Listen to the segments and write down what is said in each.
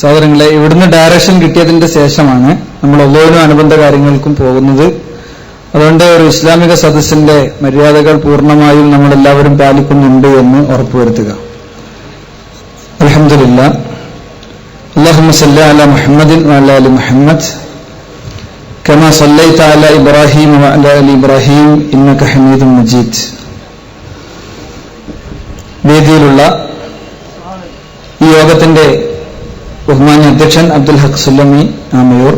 സഹോദരങ്ങളെ ഇവിടുന്ന് ഡയറക്ഷൻ കിട്ടിയതിന്റെ ശേഷമാണ് നമ്മൾ ഒള്ളോനും അനുബന്ധ കാര്യങ്ങൾക്കും പോകുന്നത് അതുകൊണ്ട് ഒരു ഇസ്ലാമിക സദസ്സിന്റെ മര്യാദകൾ പൂർണ്ണമായും നമ്മൾ എല്ലാവരും പാലിക്കുന്നുണ്ട് എന്ന് ഉറപ്പുവരുത്തുക അലഹമില്ല اللهم صل على محمد وعلى ال محمد كما صليت على ابراهيم وعلى ال ابراهيم انك حميد مجيد വേദിയിലുള്ള ഈ യോഗത്തിന്റെ ബഹുമാന്യ അധ്യക്ഷൻ അബ്ദുൽ ഹഖ് സുല്ലമി ആമയൂർ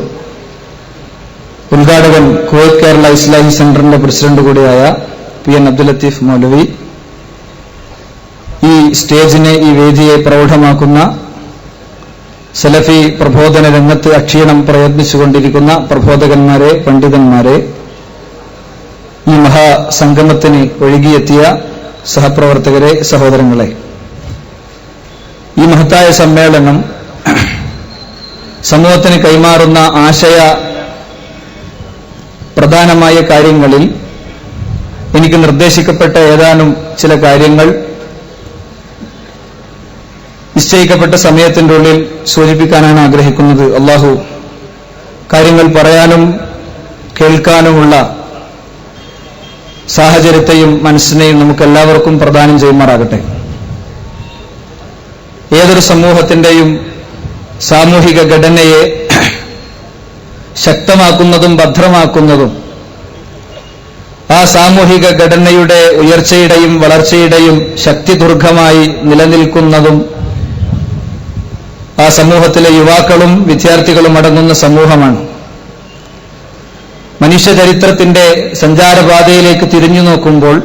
ഉദ്ഘാടകൻ കുവൈറ്റ് കേരള ഇസ്ലാഹി സെന്ററിന്റെ പ്രസിഡന്റ് കൂടിയായ പി എൻ അബ്ദുൽ ലത്തീഫ് മൗലവി. ഈ സ്റ്റേജിനെ ഈ വേദിയെ പ്രൗഢമാക്കുന്ന സലഫി പ്രബോധന രംഗത്ത് അക്ഷീണം പ്രയത്നിച്ചുകൊണ്ടിരിക്കുന്ന പ്രബോധകന്മാരെ പണ്ഡിതന്മാരെ ഈ മഹാസംഗമത്തിന് ഒഴുകിയെത്തിയ സഹപ്രവർത്തകരെ സഹോദരങ്ങളെ. ഈ മഹത്തായ സമ്മേളനം സമൂഹത്തിന് കൈമാറുന്ന ആശയ പ്രധാനമായ കാര്യങ്ങളിൽ എനിക്ക് നിർദ്ദേശിക്കപ്പെട്ട ഏതാനും ചില കാര്യങ്ങൾ നിശ്ചയിക്കപ്പെട്ട സമയത്തിന്റെ ഉള്ളിൽ സൂചിപ്പിക്കാനാണ് ആഗ്രഹിക്കുന്നത്. അള്ളാഹു കാര്യങ്ങൾ പറയാനും കേൾക്കാനുമുള്ള സാഹചര്യത്തെയും മനസ്സിനെയും നമുക്ക് എല്ലാവർക്കും പ്രദാനം ചെയ്യുമാറാകട്ടെ. ഏതൊരു സമൂഹത്തിന്റെയും സാമൂഹിക ഘടനയെ ശക്തമാക്കുന്നതും ഭദ്രമാക്കുന്നതും ആ സാമൂഹിക ഘടനയുടെ ഉയർച്ചയുടെയും വളർച്ചയുടെയും ശക്തിദുർഘമായി നിലനിൽക്കുന്നതും ആ സമൂഹത്തിലെ യുവാക്കളും വിദ്യാർത്ഥികളും അടങ്ങുന്ന സമൂഹമാണ്. മനുഷ്യ ചരിത്രത്തിന്റെ സഞ്ചാരപാതയിലേക്ക് തിരിഞ്ഞു നോക്കുമ്പോൾ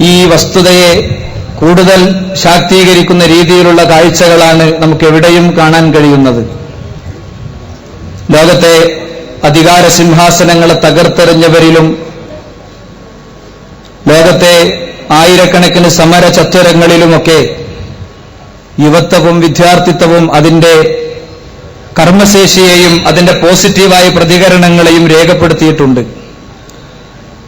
ഈ വസ്തുതയെ കൂടുതൽ ശാക്തീകരിക്കുന്ന രീതിയിലുള്ള കാഴ്ചകളാണ് നമുക്ക് എവിടെയും കാണാൻ കഴിയുന്നത്. ലോകത്തെ അധികാര സിംഹാസനങ്ങളെ തകർത്തെറിഞ്ഞവരിലും ലോകത്തെ ആയിരക്കണക്കിന് സമര ചത്വരങ്ങളിലുമൊക്കെ യുവത്വവും വിദ്യാർത്ഥിത്വവും അതിന്റെ കർമ്മശേഷിയെയും അതിന്റെ പോസിറ്റീവായ പ്രതികരണങ്ങളെയും രേഖപ്പെടുത്തിയിട്ടുണ്ട്.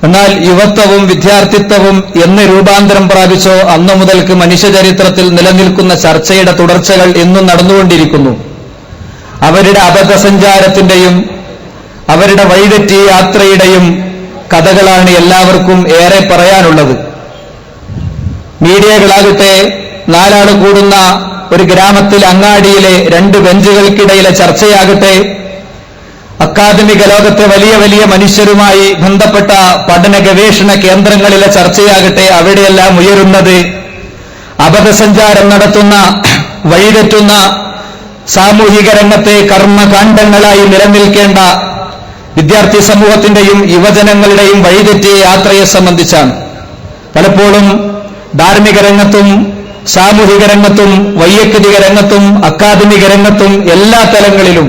എന്നാൽ യുവത്വവും വിദ്യാർത്ഥിത്വവും എന്ന് രൂപാന്തരം പ്രാപിച്ചോ അന്നു മുതൽക്ക് മനുഷ്യചരിത്രത്തിൽ നിലനിൽക്കുന്ന ചർച്ചയുടെ തുടർച്ചകൾ എന്നും നടന്നുകൊണ്ടിരിക്കുന്നു. അവരുടെ അബദ്ധസഞ്ചാരത്തിന്റെയും അവരുടെ വഴിതെറ്റിയ യാത്രയുടെയും കഥകളാണ് എല്ലാവർക്കും ഏറെ പറയാനുള്ളത്. മീഡിയകളാകട്ടെ നാലാൾ കൂടുന്ന ഒരു ഗ്രാമത്തിൽ അങ്ങാടിയിലെ രണ്ട് ബെഞ്ചുകൾക്കിടയിലെ ചർച്ചയാകട്ടെ. അക്കാദമിക ലോകത്തെ വലിയ വലിയ മനുഷ്യരുമായി ബന്ധപ്പെട്ട പഠന ഗവേഷണ കേന്ദ്രങ്ങളിലെ ചർച്ചയാകട്ടെ അവിടെയെല്ലാം ഉയരുന്നത്. അബദ്ധസഞ്ചാരം നടത്തുന്ന വഴിതെറ്റുന്ന സാമൂഹിക രംഗത്തെ കർമ്മകാണ്ഡങ്ങളായി നിലനിൽക്കേണ്ട വിദ്യാർത്ഥി സമൂഹത്തിന്റെയും യുവജനങ്ങളുടെയും വഴിതെറ്റിയ യാത്രയെ സംബന്ധിച്ചാണ്. പലപ്പോഴും ധാർമ്മിക രംഗത്തും സാമൂഹിക രംഗത്തും വൈയക്തിക രംഗത്തും അക്കാദമിക രംഗത്തും എല്ലാ തലങ്ങളിലും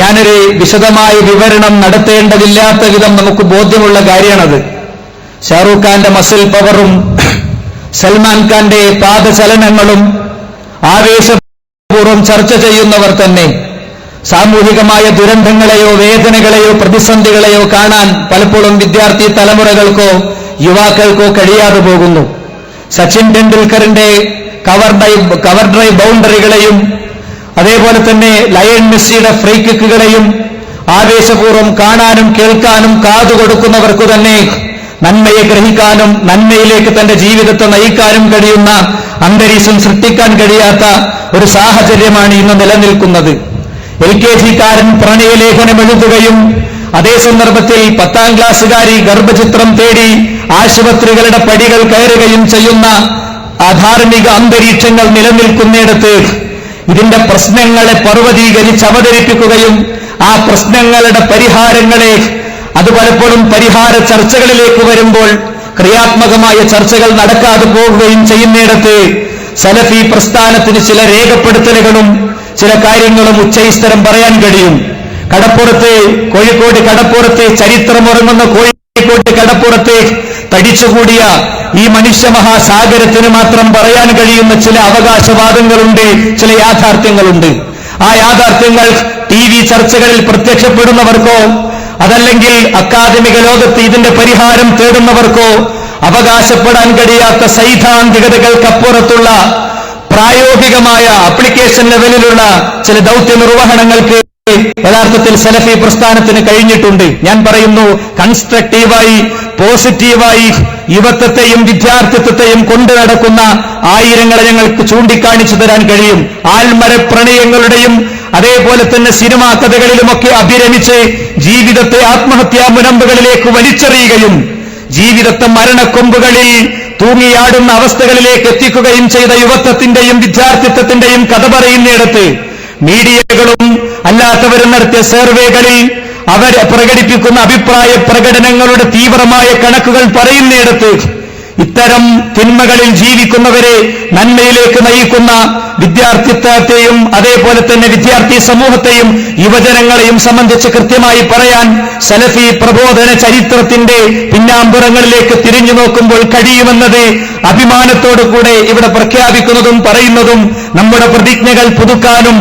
ഞാനൊരു വിശദമായ വിവരണം നടത്തേണ്ടതില്ലാത്ത വിധം നമുക്ക് ബോധ്യമുള്ള കാര്യമാണത്. ഷാറൂഖ് ഖാന്റെ മസിൽ പവറും സൽമാൻ ഖാന്റെ പാദചലനങ്ങളും ആവേശപൂർവം ചർച്ച ചെയ്യുന്നവർ തന്നെ സാമൂഹികമായ ദുരന്തങ്ങളെയോ വേദനകളെയോ പ്രതിസന്ധികളെയോ കാണാൻ പലപ്പോഴും വിദ്യാർത്ഥി തലമുറകൾക്കോ യുവാക്കൾക്കോ കഴിയാതെ പോകുന്നു. സച്ചിൻ ടെണ്ടുൽക്കറിന്റെ കവർ ഡൈവ് കവർ ഡ്രൈവ് ബൗണ്ടറികളെയും അതേപോലെ തന്നെ ലയൺ മെസ്സിയുടെ ഫ്രീ കിക്കുകളെയും ആവേശപൂർവം കാണാനും കേൾക്കാനും കാതുകൊടുക്കുന്നവർക്കു തന്നെ നന്മയെ ഗ്രഹിക്കാനും നന്മയിലേക്ക് തന്റെ ജീവിതത്തെ നയിക്കാനും കഴിയുന്ന അന്തരീക്ഷം സൃഷ്ടിക്കാൻ കഴിയാത്ത ഒരു സാഹചര്യമാണ് ഇന്ന് നിലനിൽക്കുന്നത്. എൽ കെ ജിക്കാരൻ പ്രണയലേഖനം എഴുതുകയും അതേ സന്ദർഭത്തിൽ പത്താം ക്ലാസ്സുകാരി ഗർഭചിത്രം തേടി ആശുപത്രികളുടെ പടികൾ കയറുകയും ചെയ്യുന്ന അധാർമിക അന്തരീക്ഷങ്ങൾ നിലനിൽക്കുന്നിടത്ത് ഇതിന്റെ പ്രശ്നങ്ങളെ പർവതീകരിച്ച് അവതരിപ്പിക്കുകയും ആ പ്രശ്നങ്ങളുടെ പരിഹാരങ്ങളെ അത് പലപ്പോഴും പരിഹാര ചർച്ചകളിലേക്ക് വരുമ്പോൾ ക്രിയാത്മകമായ ചർച്ചകൾ നടക്കാതെ പോവുകയും ചെയ്യുന്നിടത്ത് സലഫി പ്രസ്ഥാനത്തിന് ചില രേഖപ്പെടുത്തലുകളും ചില കാര്യങ്ങളും ഉച്ചൈസ്തരം പറയാൻ കഴിയും. കടപ്പുറത്ത് കോഴിക്കോട് കടപ്പുറത്ത് ചരിത്രമുറങ്ങുന്ന കോഴിക്കോട് കടപ്പുറത്ത് തടിച്ചുകൂടിയ ഈ മനുഷ്യ മഹാസാഗരത്തിന് മാത്രം പറയാൻ കഴിയുന്ന ചില അവകാശവാദങ്ങളുണ്ട് ചില യാഥാർത്ഥ്യങ്ങളുണ്ട്. ആ യാഥാർത്ഥ്യങ്ങൾ ടി വി ചർച്ചകളിൽ പ്രത്യക്ഷപ്പെടുന്നവർക്കോ അതല്ലെങ്കിൽ അക്കാദമിക ലോകത്ത് ഇതിന്റെ പരിഹാരം തേടുന്നവർക്കോ അവകാശപ്പെടാൻ കഴിയാത്ത സൈദ്ധാന്തികതകൾക്കപ്പുറത്തുള്ള പ്രായോഗികമായ അപ്ലിക്കേഷൻ ലെവലിലുള്ള ചില ദൗത്യ നിർവഹണങ്ങൾക്ക് യഥാർത്ഥത്തിൽ സലഫി പ്രസ്ഥാനത്തിന് കഴിഞ്ഞിട്ടുണ്ട്. ഞാൻ പറയുന്നു കൺസ്ട്രക്റ്റീവായി പോസിറ്റീവായി യുവത്വത്തെയും വിദ്യാർത്ഥിത്വത്തെയും കൊണ്ടു നടക്കുന്ന ആയിരങ്ങളെ ഞങ്ങൾക്ക് ചൂണ്ടിക്കാണിച്ചു തരാൻ കഴിയും. ആൽമര പ്രണയങ്ങളുടെയും അതേപോലെ തന്നെ സിനിമാ കഥകളിലുമൊക്കെ അഭിരമിച്ച് ജീവിതത്തെ ആത്മഹത്യാ മുനമ്പുകളിലേക്ക് വലിച്ചെറിയുകയും ജീവിതത്തെ മരണക്കൊമ്പുകളിൽ തൂങ്ങിയാടുന്ന അവസ്ഥകളിലേക്ക് എത്തിക്കുകയും ചെയ്ത യുവത്വത്തിന്റെയും വിദ്യാർത്ഥിത്വത്തിന്റെയും കഥ പറയുന്നിടത്ത് മീഡിയകളും അല്ലാത്തവരും നടത്തിയ സർവേകളിൽ അവർ പ്രകടിപ്പിക്കുന്ന അഭിപ്രായ പ്രകടനങ്ങളുടെ തീവ്രമായ കണക്കുകൾ പറയുന്നിടത്ത് ഇത്തരം തിന്മകളിൽ ജീവിക്കുന്നവരെ നന്മയിലേക്ക് നയിക്കുന്ന വിദ്യാർത്ഥിത്വത്തെയും അതേപോലെ തന്നെ വിദ്യാർത്ഥി സമൂഹത്തെയും യുവജനങ്ങളെയും സംബന്ധിച്ച് കൃത്യമായി പറയാൻ സലഫി പ്രബോധന ചരിത്രത്തിന്റെ പിന്നാമ്പുറങ്ങളിലേക്ക് തിരിഞ്ഞു നോക്കുമ്പോൾ കഴിയുമെന്നത് അഭിമാനത്തോടുകൂടെ ഇവിടെ പ്രഖ്യാപിക്കുന്നതും പറയുന്നതും നമ്മുടെ പ്രതിജ്ഞകൾ പുതുക്കാനും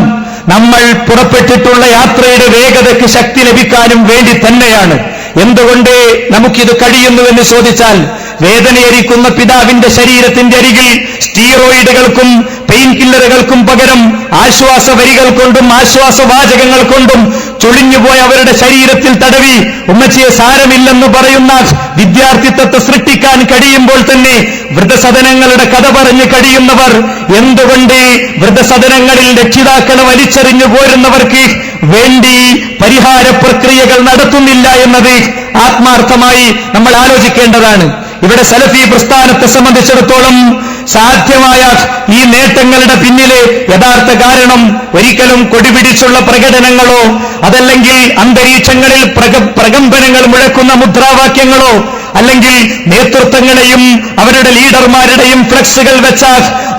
നമ്മൾ പുറപ്പെട്ടിട്ടുള്ള യാത്രയുടെ വേഗതയ്ക്ക് ശക്തി ലഭിക്കാനും വേണ്ടി തന്നെയാണ്. എന്തുകൊണ്ട് നമുക്കിത് കഴിയുന്നുവെന്ന് ചോദിച്ചാൽ വേദനയരിക്കുന്ന പിതാവിന്റെ ശരീരത്തിന്റെ അരികിൽ സ്റ്റീറോയിഡുകൾക്കും പെയിൻ കില്ലറുകൾക്കും പകരം ആശ്വാസ വരികൾ കൊണ്ടും ആശ്വാസവാചകങ്ങൾ കൊണ്ടും ചുളിഞ്ഞുപോയ അവരുടെ ശരീരത്തിൽ തടവി ഉമ്മച്ചിയെ സാരമില്ലെന്ന് പറയുന്ന വിദ്യാർത്ഥിത്വത്തെ സൃഷ്ടിക്കാൻ കഴിയുമ്പോൾ തന്നെ വൃദ്ധസദനങ്ങളുടെ കഥ പറഞ്ഞ് കഴിയുന്നവർ എന്തുകൊണ്ട് വൃദ്ധസദനങ്ങളിൽ രക്ഷിതാക്കളെ വലിച്ചെറിഞ്ഞു പോരുന്നവർക്ക് വേണ്ടി പരിഹാര പ്രക്രിയകൾ നടത്തുന്നില്ല എന്നത് ആത്മാർത്ഥമായി നമ്മൾ ആലോചിക്കേണ്ടതാണ്. ഇവിടെ സലഫി പ്രസ്ഥാനത്തെ സംബന്ധിച്ചിടത്തോളം സാധ്യമായ ഈ നേട്ടങ്ങളുടെ പിന്നിലെ യഥാർത്ഥ കാരണം ഒരിക്കലും കൊടിപിടിച്ചുള്ള പ്രകടനങ്ങളോ അതല്ലെങ്കിൽ അന്തരീക്ഷങ്ങളിൽ പ്രക- പ്രകമ്പനങ്ങൾ മുഴക്കുന്ന മുദ്രാവാക്യങ്ങളോ അല്ലെങ്കിൽ നേതൃത്വങ്ങളെയും അവരുടെ ലീഡർമാരുടെയും ഫ്ലക്സുകൾ വെച്ച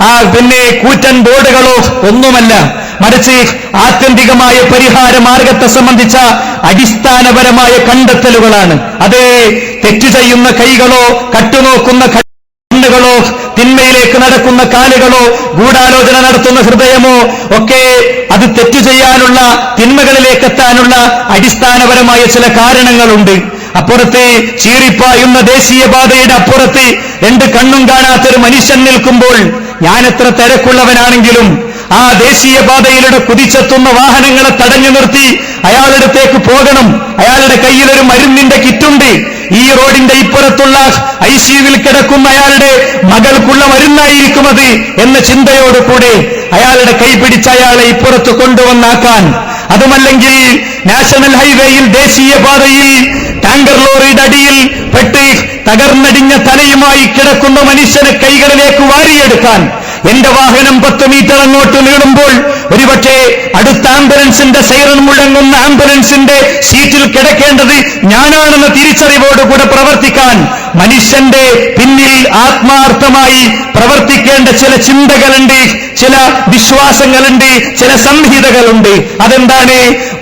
ആ പിന്നെ കൂറ്റൻ ബോർഡുകളോ ഒന്നുമല്ല. മറിച്ച് ആത്യന്തികമായ പരിഹാര മാർഗത്തെ സംബന്ധിച്ച അടിസ്ഥാനപരമായ കണ്ടെത്തലുകളാണ്. അത് തെറ്റു ചെയ്യുന്ന കൈകളോ കട്ടുനോക്കുന്ന കണ്ണുകളോ തിന്മയിലേക്ക് നടക്കുന്ന കാലുകളോ ഗൂഢാലോചന നടത്തുന്ന ഹൃദയമോ ഒക്കെ അത് തെറ്റു ചെയ്യാനുള്ള തിന്മകളിലേക്ക് എത്താനുള്ള അടിസ്ഥാനപരമായ ചില കാരണങ്ങളുണ്ട്. അപ്പുറത്ത് ചീറിപ്പായുന്ന ദേശീയപാതയുടെ അപ്പുറത്ത് രണ്ട് കണ്ണും കാണാത്തൊരു മനുഷ്യൻ നിൽക്കുമ്പോൾ ഞാനെത്ര തിരക്കുള്ളവനാണെങ്കിലും ആ ദേശീയപാതയിലൂടെ കുതിച്ചെത്തുന്ന വാഹനങ്ങളെ തടഞ്ഞു നിർത്തി അയാളടുത്തേക്ക് പോകണം. അയാളുടെ കയ്യിലൊരു മരുന്നിന്റെ കിറ്റുണ്ട്. ഈ റോഡിന്റെ ഇപ്പുറത്തുള്ള ഐ സിയുവിൽ കിടക്കുന്ന അയാളുടെ മകൾക്കുള്ള മരുന്നായിരിക്കും അത് എന്ന ചിന്തയോടുകൂടി അയാളുടെ കൈ പിടിച്ച അയാളെ ഇപ്പുറത്ത് കൊണ്ടുവന്നാക്കാൻ. അതുമല്ലെങ്കിൽ നാഷണൽ ഹൈവേയിൽ ദേശീയപാതയിൽ ടാങ്കർ ലോറിയുടെ അടിയിൽ പെട്ട് തകർന്നടിഞ്ഞ തലയുമായി കിടക്കുന്ന മനുഷ്യനെ കൈകളിലേക്ക് വാരിയെടുക്കാൻ. എന്റെ വാഹനം പത്ത് മീറ്റർ അങ്ങോട്ട് നീളുമ്പോൾ ഒരുപക്ഷെ അടുത്ത ആംബുലൻസിന്റെ സൈറൺ മുഴങ്ങുന്ന ആംബുലൻസിന്റെ സീറ്റിൽ കിടക്കേണ്ടത് ഞാനാണെന്ന തിരിച്ചറിവോടുകൂടെ പ്രവർത്തിക്കാൻ മനുഷ്യന്റെ പിന്നിൽ ആത്മാർത്ഥമായി പ്രവർത്തിക്കേണ്ട ചില ചിന്തകളുണ്ട് ചില വിശ്വാസങ്ങളുണ്ട് ചില സംഹിതകളുണ്ട്. അതെന്താണ്?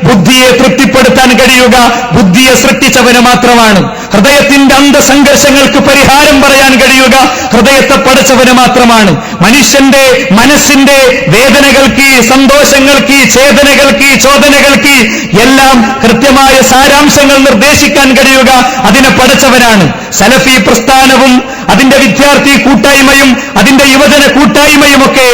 ബുദ്ധിയെ തൃപ്തിപ്പെടുത്താൻ കഴിയുക. ബുദ്ധിയെ സൃഷ്ടിച്ചവന് മാത്രമാണ്. ഹൃദയത്തിന്റെ അന്തസംഘർഷങ്ങൾക്ക് പരിഹാരം പറയാൻ കഴിയുക. ഹൃദയത്തെ പടച്ചവന് മാത്രമാണ്. മനുഷ്യന്റെ മനസ്സിന്റെ വേദനകൾക്ക് സന്തോഷങ്ങൾക്ക് ചേതനകൾക്ക് ചോദനകൾക്ക് എല്ലാം കൃത്യമായ സാരാംശങ്ങൾ നിർദ്ദേശിക്കാൻ കഴിയുക. അതിനെ പടച്ചവനാണ്. സലഫി പ്രസ്ഥാനവും അതിന്റെ വിദ്യാർത്ഥി കൂട്ടായ്മയും അതിന്റെ യുവജന കൂട്ടായ്മയും ഒക്കെ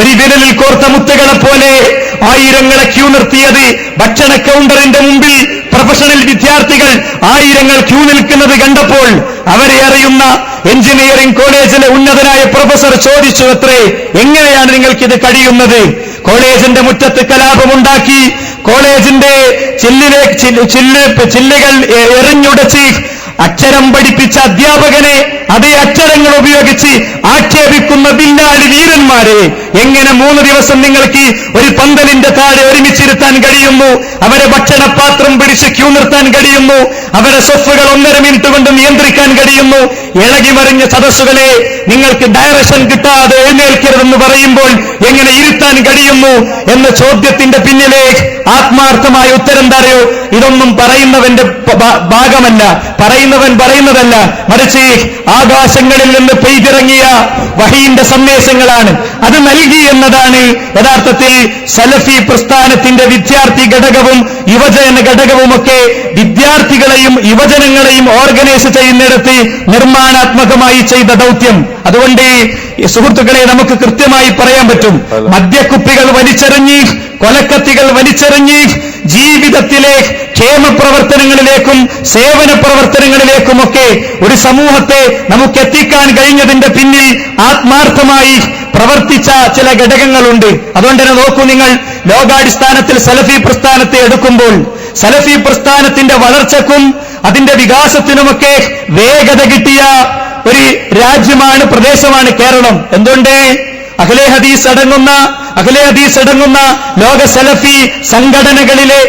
ഒരു വിരലിൽ കോർത്ത മുത്തുകളെ പോലെ ആയിരങ്ങളെ ക്യൂ നിർത്തിയത് ഭക്ഷണ കൗണ്ടറിന്റെ മുമ്പിൽ പ്രൊഫഷണൽ വിദ്യാർത്ഥികൾ ആയിരങ്ങൾ ക്യൂ നിൽക്കുന്നത് കണ്ടപ്പോൾ അവരെ അറിയുന്ന എഞ്ചിനീയറിംഗ് കോളേജിലെ ഉന്നതനായ പ്രൊഫസർ ചോദിച്ചു അത്രേ എങ്ങനെയാണ് നിങ്ങൾക്കിത് കഴിയുന്നത്? കോളേജിന്റെ മുറ്റത്ത് കലാപമുണ്ടാക്കി കോളേജിന്റെ ചില്ലിലെ ചില്ല് ചില്ല് ചില്ലുകൾ എറിഞ്ഞുടച്ച് അക്ഷരം പഠിപ്പിച്ച അധ്യാപകനെ അതേ അക്ഷരങ്ങൾ ഉപയോഗിച്ച് ആക്ഷേപിക്കുന്ന ബില്ലാളി വീരന്മാരെ എങ്ങനെ മൂന്ന് ദിവസം നിങ്ങൾക്ക് ഒരു പന്തലിന്റെ താഴെ ഒരുമിച്ചിരുത്താൻ കഴിയുന്നു? അവരെ ഭക്ഷണപാത്രം പിടിച്ച് ക്യൂ നിർത്താൻ കഴിയുന്നു? അവരെ സ്വത്തുകൾ ഒന്നര മിനിറ്റ് കൊണ്ട് നിയന്ത്രിക്കാൻ കഴിയുന്നു. ഇളകി മറിഞ്ഞ സദസ്സുകളെ നിങ്ങൾക്ക് ഡയറക്ഷൻ കിട്ടാതെ എഴുന്നേൽക്കരുതെന്ന് പറയുമ്പോൾ എങ്ങനെ ഇരുത്താൻ കഴിയുന്നു എന്ന ചോദ്യത്തിന്റെ പിന്നിലെ ആത്മാർത്ഥമായ ഉത്തരം തരയോ ഇതൊന്നും പറയുന്നവന്റെ ഭാഗമല്ല. പറയുന്നവൻ പറയുന്നതല്ല. മറിച്ച് ആകാശങ്ങളിൽ നിന്ന് പെയ്തിറങ്ങിയ വഹീന്റെ സന്ദേശങ്ങളാണ്. അത് നൽകി എന്നതാണ് യഥാർത്ഥത്തിൽ സലഫി പ്രസ്ഥാനത്തിന്റെ വിദ്യാർത്ഥി ഘടകവും യുവജന ഘടകവുമൊക്കെ വിദ്യാർത്ഥികളെയും യുവജനങ്ങളെയും ഓർഗനൈസ് ചെയ്യുന്നിടത്ത് നിർമ്മാണാത്മകമായി ചെയ്ത ദൗത്യം. അതുകൊണ്ട് സുഹൃത്തുക്കളെ നമുക്ക് കൃത്യമായി പറയാൻ പറ്റും. മദ്യക്കുപ്പികൾ വലിച്ചെറിഞ്ഞ് കൊലക്കത്തികൾ വലിച്ചെറിഞ്ഞ് ജീവിതത്തിലെ ക്ഷേമപ്രവർത്തനങ്ങളിലേക്കും സേവന പ്രവർത്തനങ്ങളിലേക്കുമൊക്കെ ഒരു സമൂഹത്തെ നമുക്ക് എത്തിക്കാൻ കഴിഞ്ഞതിന്റെ പിന്നിൽ ആത്മാർത്ഥമായി പ്രവർത്തിച്ച ചില ഘടകങ്ങളുണ്ട്. അതുകൊണ്ട് തന്നെ നോക്കൂ നിങ്ങൾ ലോകാടിസ്ഥാനത്തിൽ സലഫി പ്രസ്ഥാനത്തെ എടുക്കുമ്പോൾ സലഫി പ്രസ്ഥാനത്തിന്റെ വളർച്ചക്കും അതിന്റെ വികാസത്തിനുമൊക്കെ വേഗത കിട്ടിയ ഒരു രാജ്യമാണ് പ്രദേശമാണ് കേരളം. എന്തുകൊണ്ട്? അഖിലെ ഹദീസ് അടങ്ങുന്ന അഖിലെ ഹദീസ് അടങ്ങുന്ന ലോക സലഫി സംഘടനകളിലെ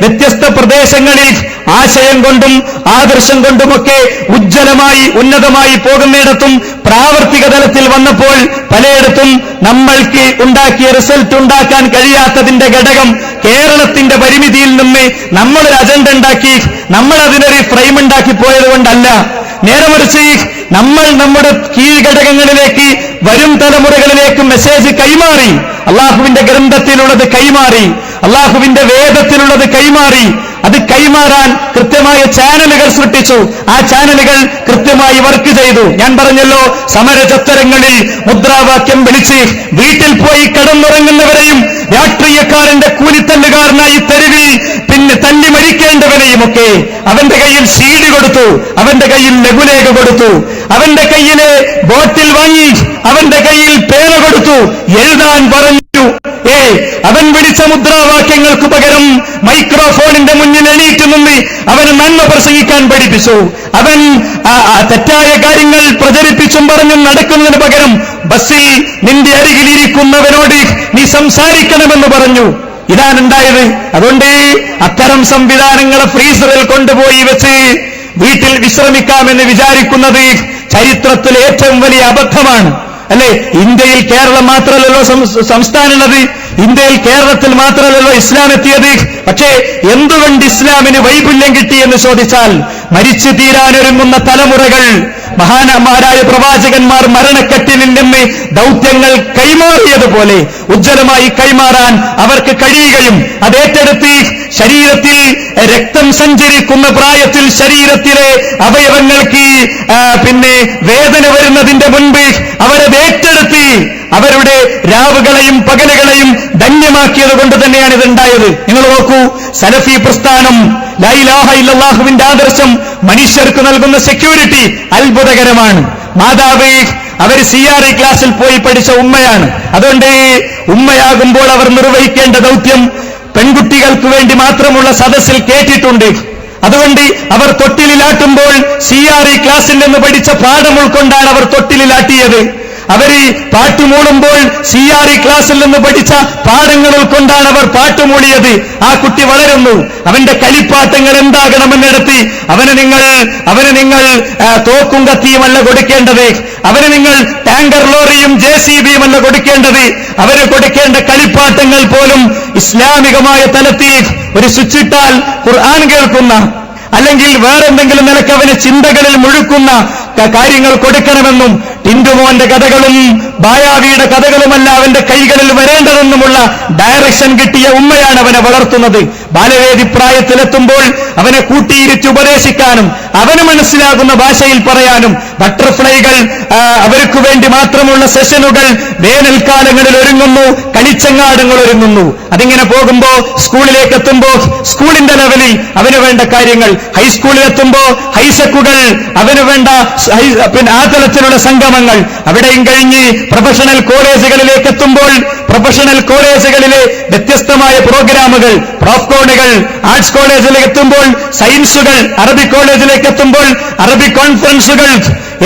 വ്യത്യസ്ത പ്രദേശങ്ങളിൽ ആശയം കൊണ്ടും ആദർശം കൊണ്ടുമൊക്കെ ഉജ്ജ്വലമായി ഉന്നതമായി പോകുന്നിടത്തും പ്രാവർത്തിക തലത്തിൽ വന്നപ്പോൾ പലയിടത്തും നമ്മൾക്ക് ഉണ്ടാക്കിയ റിസൾട്ട് ഉണ്ടാക്കാൻ കഴിയാത്തതിന്റെ ഘടകം കേരളത്തിന്റെ പരിമിതിയിൽ നിന്ന് നമ്മളൊരു അജണ്ട ഉണ്ടാക്കി നമ്മൾ അതിനൊരു ഫ്രെയിം ഉണ്ടാക്കി പോയത് കൊണ്ടല്ല നേരെ മറിച്ച് നമ്മൾ നമ്മുടെ കീഴ്ഘടകങ്ങളിലേക്ക് വരും തലമുറകളിലേക്ക് മെസ്സേജ് കൈമാറി. അള്ളാഹുവിന്റെ ഗ്രന്ഥത്തിലുള്ളത് കൈമാറി. അള്ളാഹുവിന്റെ വേദത്തിലുള്ളത് കൈമാറി. അത് കൈമാറാൻ കൃത്യമായ ചാനലുകൾ സൃഷ്ടിച്ചു. ആ ചാനലുകൾ കൃത്യമായി വർക്ക് ചെയ്തു. ഞാൻ പറഞ്ഞല്ലോ സമരചത്തരങ്ങളിൽ മുദ്രാവാക്യം വിളിച്ച് വീട്ടിൽ പോയി കടന്നുറങ്ങുന്നവരെയും രാഷ്ട്രീയക്കാരന്റെ കൂലിത്തല്ലുകാരനായി തെരുവിൽ പിന്നെ തല്ലി മരിക്കേണ്ടവരെയുമൊക്കെ അവന്റെ കയ്യിൽ സീഡ് കൊടുത്തു. അവന്റെ കയ്യിൽ ലഘുലേഖ കൊടുത്തു. അവന്റെ കയ്യിലെ ബോട്ടിൽ വാങ്ങി അവന്റെ കയ്യിൽ പേന കൊടുത്തു. എഴുതാൻ പറഞ്ഞു. ഏ അവൻ വിളിച്ച മുദ്രാവാക്യങ്ങൾക്ക് പകരം മൈക്രോഫോണിന്റെ മുന്നിൽ എണീറ്റ് നിന്ന് അവന് നന്മ പ്രസംഗിക്കാൻ പഠിപ്പിച്ചു. അവൻ തെറ്റായ കാര്യങ്ങൾ പ്രചരിപ്പിച്ചും പറഞ്ഞും നടക്കുന്നതിന് പകരം ബസ്സിൽ നിന്റെ അരികിലിരിക്കുന്നവനോട് നീ സംസാരിക്കണമെന്ന് പറഞ്ഞു. ഇതാണ് ഉണ്ടായത് അതുകൊണ്ട് അത്തരം സംവിധാനങ്ങളെ ഫ്രീസറിൽ കൊണ്ടുപോയി വെച്ച് വീട്ടിൽ വിശ്രമിക്കാമെന്ന് വിചാരിക്കുന്നത് ചരിത്രത്തിൽ ഏറ്റവും വലിയ അബദ്ധമാണ്. അല്ലെ? ഇന്ത്യയിൽ കേരളം മാത്രമല്ലല്ലോ സംസ്ഥാനമുള്ളത്. ഇന്ത്യയിൽ കേരളത്തിൽ മാത്രമല്ലല്ലോ ഇസ്ലാം എത്തിയത്. പക്ഷേ എന്തുകൊണ്ട് ഇസ്ലാമിന് വൈപുല്യം കിട്ടി എന്ന് ചോദിച്ചാൽ മരിച്ചു തീരാനൊരുങ്ങുന്ന തലമുറകൾ മഹാനന്മാരായ പ്രവാചകന്മാർ മരണക്കെട്ടിലിൽ നിന്ന് ദൗത്യങ്ങൾ കൈമാറിയതുപോലെ ഉജ്ജ്വലമായി കൈമാറാൻ അവർക്ക് കഴിയുകയും അതേറ്റെടുത്ത് ശരീരത്തിൽ രക്തം സഞ്ചരിക്കുന്ന പ്രായത്തിൽ ശരീരത്തിലെ അവയവങ്ങൾക്ക് പിന്നെ വേദന വരുന്നതിന്റെ മുൻപ് അവരെ ഏറ്റെടുത്ത് അവരുടെ രാവുകളെയും പകലുകളെയും ധന്യമാക്കിയത് കൊണ്ട് തന്നെയാണ് ഇതുണ്ടായത്. നിങ്ങൾ നോക്കൂ സലഫി പ്രസ്ഥാനം ലൈലാഹ ഇല്ലാഹുവിന്റെ ആദർശം മനുഷ്യർക്ക് നൽകുന്ന സെക്യൂരിറ്റി അത്ഭുതകരമാണ്. മാതാവ് അവർ സി ആർ ഇ ക്ലാസ്സിൽ പോയി പഠിച്ച ഉമ്മയാണ്. അതുകൊണ്ട് ഉമ്മയാകുമ്പോൾ അവർ നിർവഹിക്കേണ്ട ദൗത്യം പെൺകുട്ടികൾക്ക് വേണ്ടി മാത്രമുള്ള സദസ്സിൽ കേട്ടിട്ടുണ്ട്. അതുകൊണ്ട് അവർ തൊട്ടിലിലാട്ടുമ്പോൾ സി ആർ ഇ ക്ലാസ്സിൽ നിന്ന് പഠിച്ച പാഠം ഉൾക്കൊണ്ടാണ് അവർ തൊട്ടിലിലാട്ടിയത്. അവർ പാട്ടുമൂളുമ്പോൾ സി ആർ ഇ ക്ലാസ്സിൽ നിന്ന് പഠിച്ച പാഠങ്ങൾ ഉൾക്കൊണ്ടാണ് അവർ പാട്ടുമൂളിയത്. ആ കുട്ടി വളരുന്നു. അവന്റെ കളിപ്പാട്ടങ്ങൾ എന്താകണമെന്നിടത്ത് അവന് നിങ്ങൾ അവന് നിങ്ങൾ തോക്കും കത്തിയുമല്ല കൊടുക്കേണ്ടത്. അവന് നിങ്ങൾ ടാങ്കർ ലോറിയും ജെ സി ബിയും അല്ല കൊടുക്കേണ്ടത്. അവർ കൊടുക്കേണ്ട കളിപ്പാട്ടങ്ങൾ പോലും ഇസ്ലാമികമായ തലത്തിൽ ഒരു സ്വിച്ചിട്ടാൽ ഖുർആൻ കേൾക്കുന്ന അല്ലെങ്കിൽ വേറെന്തെങ്കിലും നിലയ്ക്ക് അവന് ചിന്തകളിൽ മുഴുക്കുന്ന കാര്യങ്ങൾ കൊടുക്കണമെന്നും ടിൻഡുമോന്റെ കഥകളും ബായാവിയുടെ കഥകളുമല്ല അവന്റെ കൈകളിൽ വരേണ്ടതെന്നുമുള്ള ഡയറക്ഷൻ കിട്ടിയ ഉമ്മയാണ് അവനെ വളർത്തുന്നത്. ബാലവേദി പ്രായത്തിലെത്തുമ്പോൾ അവനെ കൂട്ടിയിരുത്തി ഉപദേശിക്കാനും അവന് മനസ്സിലാകുന്ന ഭാഷയിൽ പറയാനും ബട്ടർഫ്ലൈകൾ അവർക്ക് വേണ്ടി മാത്രമുള്ള സെഷനുകൾ വേനൽക്കാലങ്ങളിൽ ഒരുങ്ങുന്നു കളിച്ചങ്ങാടങ്ങൾ ഒരുങ്ങുന്നു. അതിങ്ങനെ പോകുമ്പോ സ്കൂളിലേക്ക് എത്തുമ്പോ സ്കൂളിന്റെ ലെവലിൽ അവന് വേണ്ട കാര്യങ്ങൾ. ഹൈസ്കൂളിൽ എത്തുമ്പോ ഹൈസക്കുകൾ അവന് വേണ്ട പിന്നെ ആ തലത്തിലുള്ള സംഗമങ്ങൾ അവിടെയും കഴിഞ്ഞ് പ്രൊഫഷണൽ കോളേജുകളിലേക്ക് എത്തുമ്പോൾ പ്രൊഫഷണൽ കോളേജുകളിലെ വ്യത്യസ്തമായ പ്രോഗ്രാമുകൾ പ്രോഫ് പ്രോഫ്കോണുകൾ ആർട്സ് കോളേജിലേക്ക് എത്തുമ്പോൾ സയൻസുകൾ അറബിക് കോളേജിലേക്ക് എത്തുമ്പോൾ അറബിക് കോൺഫറൻസുകൾ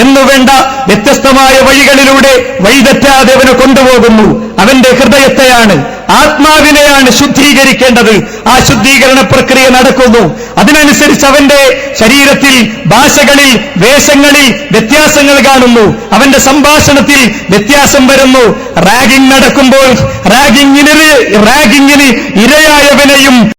എന്നുവേണ്ട വ്യത്യസ്തമായ വഴികളിലൂടെ വഴിതെറ്റാതെ അവനെ കൊണ്ടുപോകുന്നു. അവന്റെ ഹൃദയത്തെയാണ് ആത്മാവിനെയാണ് ശുദ്ധീകരിക്കേണ്ടത്. ആ ശുദ്ധീകരണ പ്രക്രിയ നടക്കുന്നു. അതിനനുസരിച്ച് അവന്റെ ശരീരത്തിൽ ഭാഷകളിൽ വേഷങ്ങളിൽ വ്യത്യാസങ്ങൾ കാണുന്നു. അവന്റെ സംഭാഷണത്തിൽ വ്യത്യാസം വരുന്നു. റാഗിംഗ് നടക്കുമ്പോൾ റാഗിങ്ങിന് റാഗിങ്ങിന് ഇരയായവനെയും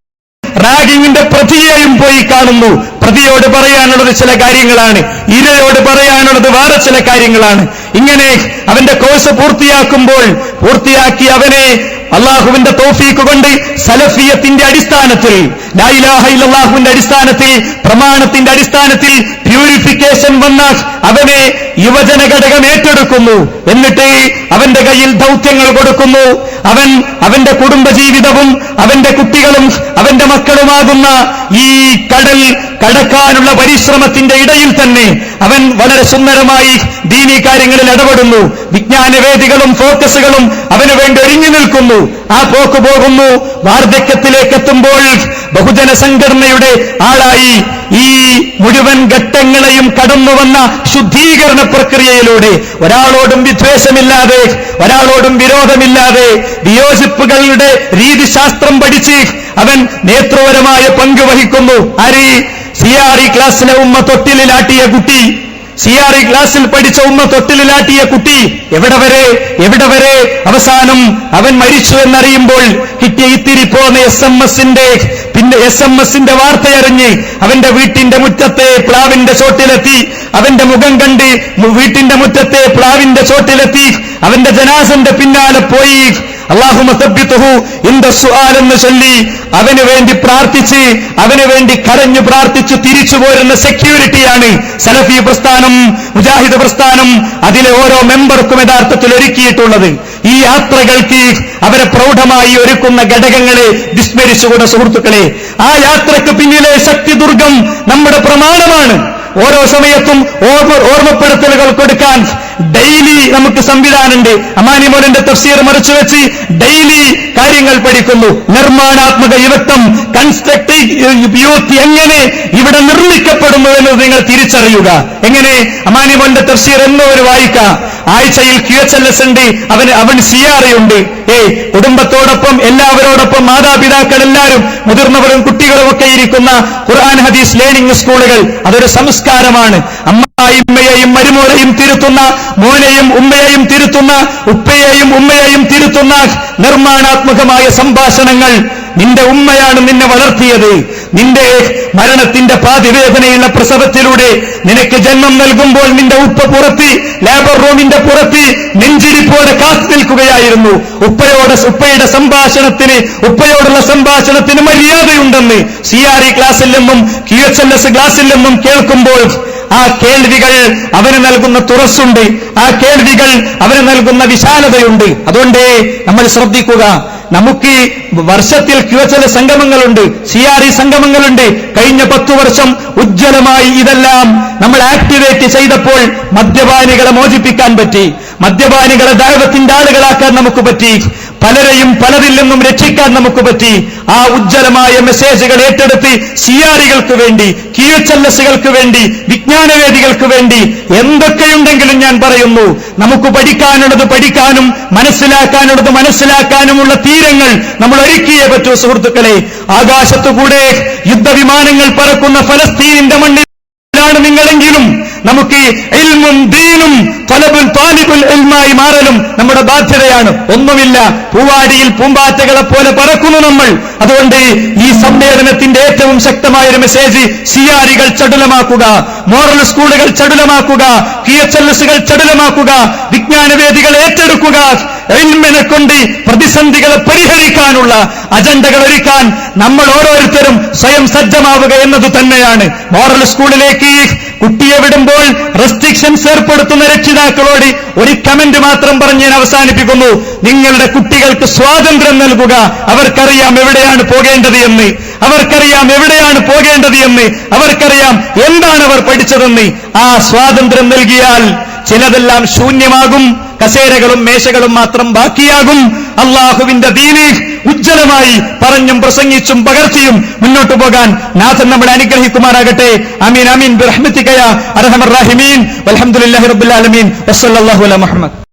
റാഗിങ്ങിന്റെ പ്രതിയെയും പോയി കാണുന്നു. പ്രതിയോട് പറയാനുള്ളത് ചില കാര്യങ്ങളാണ്. ഇരയോട് പറയാനുള്ളത് വേറെ ചില കാര്യങ്ങളാണ്. ഇങ്ങനെ അവന്റെ കോഴ്സ് പൂർത്തിയാക്കുമ്പോൾ പൂർത്തിയാക്കി അവനെ അള്ളാഹുവിന്റെ തോഫീക്ക് കൊണ്ട് സലഫിയത്തിന്റെ അടിസ്ഥാനത്തിൽ ലായിലാഹുവിന്റെ അടിസ്ഥാനത്തിൽ പ്രമാണത്തിന്റെ അടിസ്ഥാനത്തിൽ പ്യൂരിഫിക്കേഷൻ വന്ന അവനെ യുവജന ഘടകം ഏറ്റെടുക്കുന്നു. എന്നിട്ട് അവന്റെ കയ്യിൽ ദൗത്യങ്ങൾ കൊടുക്കുന്നു. അവൻ അവന്റെ കുടുംബജീവിതവും അവന്റെ കുട്ടികളും അവന്റെ മക്കളുമാകുന്ന ഈ കടൽ കടക്കാനുള്ള പരിശ്രമത്തിന്റെ ഇടയിൽ തന്നെ അവൻ വളരെ സുന്ദരമായി ദീനീ കാര്യങ്ങളിൽ ഇടപെടുന്നു. വിജ്ഞാനവേദികളും ഫോക്കസുകളും അവന് വേണ്ടി ഒരുങ്ങി നിൽക്കുന്നു. ആ പോക്ക് പോകുന്നു. വാർദ്ധക്യത്തിലേക്ക് എത്തുമ്പോൾ ബഹുജന സംഘടനയുടെ ആളായി ഈ മുഴുവൻ ഘട്ടങ്ങളെയും കടന്നു വന്ന ശുദ്ധീകരണ പ്രക്രിയയിലൂടെ ഒരാളോടും വിദ്വേഷമില്ലാതെ ഒരാളോടും വിരോധമില്ലാതെ വിയോജിപ്പുകളുടെ രീതിശാസ്ത്രം പഠിച്ച് അവൻ നേത്രപരമായ പങ്ക് വഹിക്കുന്നു. ആര്? സി ആർ ഇ ക്ലാസ്സിലെ ഉമ്മ തൊട്ടിലിലാട്ടിയ കുട്ടി സി ആർ ഇ ക്ലാസ്സിൽ പഠിച്ച ഉമ്മ തൊട്ടിലിലാട്ടിയ കുട്ടി എവിടെ വരെ എവിടെ വരെ? അവസാനം അവൻ മരിച്ചു എന്നറിയുമ്പോൾ കിട്ടിയ ഇത്തിരി പോന്ന എസ് എം എസിന്റെ പിന്നെ എസ് എം എസിന്റെ വാർത്തയറിഞ്ഞ് അവന്റെ വീട്ടിന്റെ മുറ്റത്തെ പ്ലാവിന്റെ ചോട്ടിലെത്തി അവന്റെ മുഖം കണ്ട് വീട്ടിന്റെ മുറ്റത്തെ പ്ലാവിന്റെ ചോട്ടിലെത്തി അവന്റെ ജനാസന്റെ പിന്നാലെ പോയി അവന് വേണ്ടി പ്രാർത്ഥിച്ച് അവന് വേണ്ടി കരഞ്ഞു പ്രാർത്ഥിച്ച് തിരിച്ചു പോരുന്ന സെക്യൂരിറ്റിയാണ് സലഫി പ്രസ്ഥാനം മുജാഹിദ് പ്രസ്ഥാനം. അതിലെ ഓരോ മെമ്പർക്കും യഥാർത്ഥത്തിൽ ഒരുക്കിയിട്ടുള്ളത്. ഈ യാത്രകൾക്ക് അവരെ പ്രൗഢമായി ഒരുക്കുന്ന ഘടകങ്ങളെ വിസ്മരിച്ചുകൂടെ സുഹൃത്തുക്കളെ. ആ യാത്രയ്ക്ക് പിന്നിലെ ശക്തി ദുർഗം നമ്മുടെ പ്രമാണമാണ്. ഓരോ സമയത്തും ഓർമ്മ ഓർമ്മപ്പെടുത്തലുകൾ കൊടുക്കാൻ ഡെയിലി നമുക്ക് സംവിധാനമുണ്ട്. അമാനിമോലിന്റെ തഫ്സീർ മറിച്ചു വെച്ച് ഡെയിലി കാര്യങ്ങൾ പഠിക്കുന്നു. നിർമ്മാണാത്മക യുവത്വം കൺസ്ട്രക്റ്റീവ് യൂത്ത് എങ്ങനെ ഇവിടെ നിർമ്മിക്കപ്പെടുന്നു എന്ന് നിങ്ങൾ തിരിച്ചറിയുക. എങ്ങനെ അമാനി മോന്റെ തഫ്സീർ എന്നോ ഒരു വായിക്കാം. ആഴ്ചയിൽ ക്യു എച്ച് എൽ എസ് ഉണ്ട് അവന് അവൻ സിയാറയുണ്ട് ഏയ് കുടുംബത്തോടൊപ്പം എല്ലാവരോടൊപ്പം മാതാപിതാക്കൾ എല്ലാവരും മുതിർന്നവരും കുട്ടികളും ഒക്കെ ഇരിക്കുന്ന ഖുർആൻ ഹദീസ് ലേണിംഗ് സ്കൂളുകൾ അതൊരു സംസ്കാരമാണ് അമ്മയും മരുമോനെയും തിരുത്തുന്ന മോനെയും ഉമ്മയെയും തിരുത്തുന്ന ഉപ്പയെയും ഉമ്മയെയും തിരുത്തുന്ന നിർമ്മാണാത്മകമായ സംഭാഷണങ്ങൾ നിന്റെ ഉമ്മയാണ് നിന്നെ വളർത്തിയത്. നിന്റെ മരണത്തിന്റെ പാതിവേദനയുള്ള പ്രസവത്തിലൂടെ നിനക്ക് ജന്മം നൽകുമ്പോൾ നിന്റെ ഉപ്പ പുറത്ത് ലേബർ റൂമിന്റെ പുറത്ത് നെഞ്ചിരിപ്പോടെ കാത്തു നിൽക്കുകയായിരുന്നു. ഉപ്പയോട് ഉപ്പയുടെ സംഭാഷണത്തിന് ഉപ്പയോടുള്ള സംഭാഷണത്തിന് മര്യാദയുണ്ടെന്ന് സി ആർ ഇ ക്ലാസ്സിൽ നിന്നും ക്യു എച്ച് എൽ എസ് ക്ലാസ്സിൽ നിന്നും കേൾക്കുമ്പോൾ ആ കേൾവികൾ അവന് നൽകുന്ന തുറസ്സുണ്ട്. ആ കേൾവികൾ അവന് നൽകുന്ന വിശാലതയുണ്ട്. അതുകൊണ്ട് നമ്മൾ ശ്രദ്ധിക്കുക നമുക്ക് വർഷത്തിൽ ചില സംഗമങ്ങളുണ്ട് സി ആർ ഇ സംഗമങ്ങളുണ്ട്. കഴിഞ്ഞ പത്തു വർഷം ഉജ്ജ്വലമായി ഇതെല്ലാം നമ്മൾ ആക്ടിവേറ്റ് ചെയ്തപ്പോൾ മദ്യപാനികളെ മോചിപ്പിക്കാൻ പറ്റി മദ്യപാനികളെ ദൈവത്തിന്റെ ആളുകളാക്കാൻ നമുക്ക് പറ്റി പലരെയും പലരിൽ നിന്നും രക്ഷിക്കാൻ നമുക്ക് പറ്റി. ആ ഉജ്ജ്വലമായ മെസ്സേജുകൾ ഏറ്റെടുത്ത് സിയാറികൾക്ക് വേണ്ടി കിയച്ചല്ലസുകൾക്ക് വേണ്ടി വിജ്ഞാനവേദികൾക്ക് വേണ്ടി എന്തൊക്കെയുണ്ടെങ്കിലും ഞാൻ പറയുന്നു. നമുക്ക് പഠിക്കാനുള്ളത് പഠിക്കാനും മനസ്സിലാക്കാനുള്ളത് മനസ്സിലാക്കാനുമുള്ള തീരങ്ങൾ നമ്മൾ ഒരുക്കിയേ പറ്റൂ സുഹൃത്തുക്കളെ. ആകാശത്തുകൂടെ യുദ്ധവിമാനങ്ങൾ പറക്കുന്ന ഫലസ്തീനിന്റെ മണ്ണിൽ ാണ് നിങ്ങളെങ്കിലും നമുക്ക് ഇൽമും ദീനും തലബുൽ താലിബുൽ ഇൽമായി മാറലും നമ്മുടെ ബാധ്യതയാണ്. ഒന്നുമില്ല പൂവാടിയിൽ പൂമ്പാറ്റകളെ പോലെ പറക്കുന്നു നമ്മൾ. അതുകൊണ്ട് ഈ സമ്മേളനത്തിന്റെ ഏറ്റവും ശക്തമായ ഒരു മെസ്സേജ് സിയാരികൾ ചടുലമാക്കുക മോറൽ സ്കൂളുകൾ ചടുലമാക്കുക പി എച്ച് എൽ ചടുലമാക്കുക വിജ്ഞാനവേദികൾ ഏറ്റെടുക്കുക എൽമിനെ കൊണ്ട് പ്രതിസന്ധികളെ പരിഹരിക്കാനുള്ള അജണ്ടകൾ ഒരുക്കാൻ നമ്മൾ ഓരോരുത്തരും സ്വയം സജ്ജമാവുക എന്നത് തന്നെയാണ്. മോറൽ സ്കൂളിലേക്ക് കുട്ടിയെ വിടുമ്പോൾ റെസ്ട്രിക്ഷൻസ് ഏർപ്പെടുത്തുന്ന രക്ഷിതാക്കളോട് ഒരു കമന്റ് മാത്രം പറഞ്ഞ് ഞാൻ അവസാനിപ്പിക്കുന്നു. നിങ്ങളുടെ കുട്ടികൾക്ക് സ്വാതന്ത്ര്യം നൽകുക. അവർക്കറിയാം എവിടെയാണ് പോകേണ്ടത് എന്ന്. അവർക്കറിയാം എവിടെയാണ് പോകേണ്ടത് എന്ന്. അവർക്കറിയാം എന്താണ് അവർ പഠിച്ചതെന്ന്. ആ സ്വാതന്ത്ര്യം നൽകിയാൽ ചിലതെല്ലാം ശൂന്യമാകും. കസേരകളും മേശകളും മാത്രം ബാക്കിയാകും. അള്ളാഹുവിന്റെ ദീന് ഉജ്ജ്വലമായി പറഞ്ഞും പ്രസംഗിച്ചും പകർത്തിയും മുന്നോട്ടു പോകാൻ നാഥൻ നമ്മളെ അനുഗ്രഹിക്കുമാറാകട്ടെ. അമീൻ അമീൻ ബിറഹ്മത്തിക്കയ അർഹമർ റാഹിമീൻ. അലഹമുല്ലാഹി റബ്ബിൽ ആലമീൻ. മുഹമ്മദ്.